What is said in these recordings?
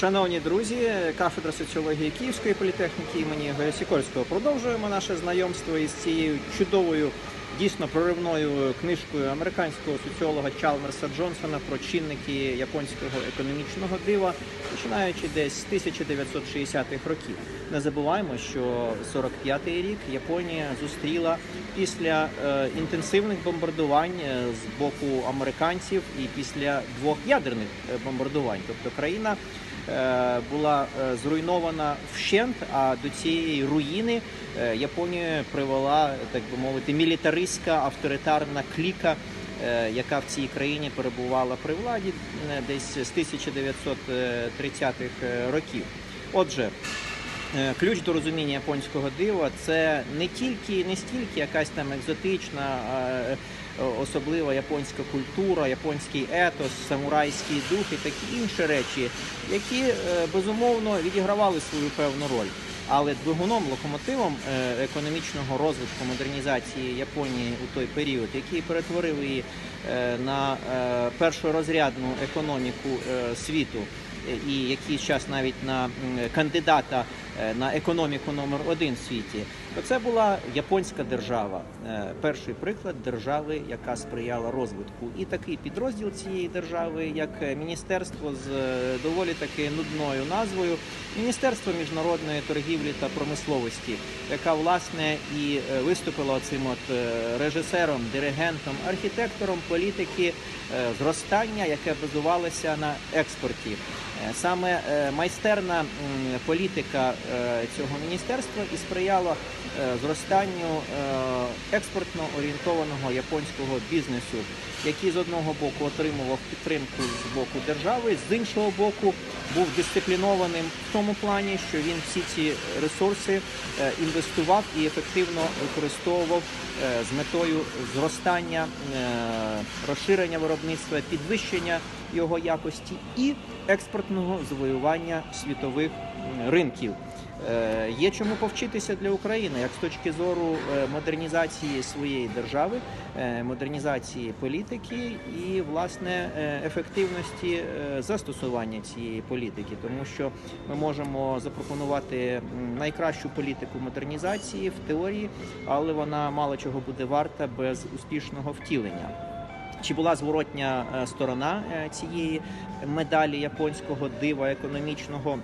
Шановні друзі, кафедра соціології Київської політехніки імені Сікорського. Продовжуємо наше знайомство із цією чудовою, дійсно проривною книжкою американського соціолога Чалмерса Джонсона про чинники японського економічного дива, починаючи десь з 1960-х років. Не забуваємо, що 45-й рік Японія зустріла після е, інтенсивних бомбардувань е, з боку американців і після двох ядерних е, бомбардувань, тобто країна була зруйнована вщент, а до цієї руїни Японію привела, так би мовити, мілітаристська авторитарна кліка, яка в цій країні перебувала при владі десь з 1930-х е, років. Отже, Ключ до розуміння японського дива це не тільки не стільки якась там екзотична, е, особлива японська культура, японський етос, самурайський дух і такі інші речі, які е, безумовно відігравали свою певну роль. Але двигуном, локомотивом е, економічного розвитку модернізації Японії у той період, який перетворив її е, на е, першорозрядну економіку е, світу, і якийсь час навіть на кандидата е, на економіку номер один в світі, це була японська держава. Е, Перший приклад держави, яка сприяла розвитку. І такий підрозділ цієї держави, як е, міністерство з е, доволі таки нудною назвою Міністерство міжнародної торгівлі та промисловості, яка власне і е, виступила цим от е, режисером, диригентом, архітектором політики е, зростання, яке базувалося на експорті. Е, Саме е, майстерна політика е, цього міністерства і сприяла зростанню експортно орієнтованого японського бізнесу, який з одного боку отримував підтримку з боку держави, з іншого боку був дисциплінованим в тому плані, що він всі ці ресурси інвестував і ефективно використовував з метою зростання, розширення виробництва, підвищення його якості і експортного завоювання світових ринків. Е, Є чому повчитися для України, як з точки зору е, модернізації своєї держави, е, модернізації політики і власне ефективності застосування цієї політики, тому що ми можемо запропонувати найкращу політику модернізації в теорії, але вона мало чого буде варта без успішного втілення. Чи була зворотня е, сторона е, цієї медалі японського дива економічного?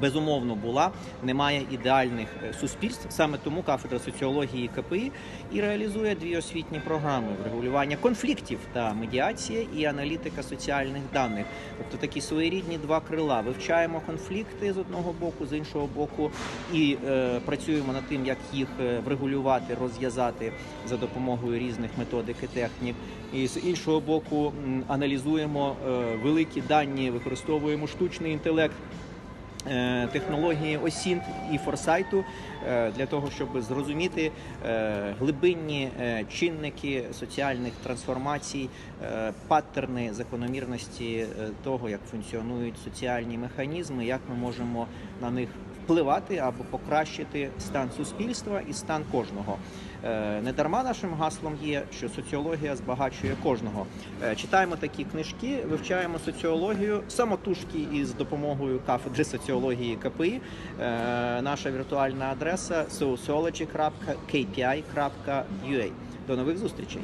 Безумовно була, немає ідеальних е, суспільств. Саме тому кафедра соціології КПІ і реалізує дві освітні програми врегулювання конфліктів та медіація і аналітика соціальних даних. Тобто такі своєрідні два крила. Вивчаємо конфлікти з одного боку, з іншого боку, і е, працюємо над тим, як їх е, врегулювати, розв'язати за допомогою різних методик і технік. І з іншого боку, аналізуємо е, великі дані, використовуємо штучний інтелект технології осінт і форсайту е, для того, щоб зрозуміти е, глибинні е, чинники соціальних трансформацій, е, паттерни закономірності е, того, як функціонують соціальні механізми, як ми можемо на них впливати або покращити стан суспільства і стан кожного. Е, Не дарма нашим гаслом є, що соціологія збагачує кожного. Е, Читаємо такі книжки, вивчаємо соціологію самотужки із допомогою кафедри соціології КПІ. Е, Наша віртуальна адреса sociology.kpi.ua. До нових зустрічей!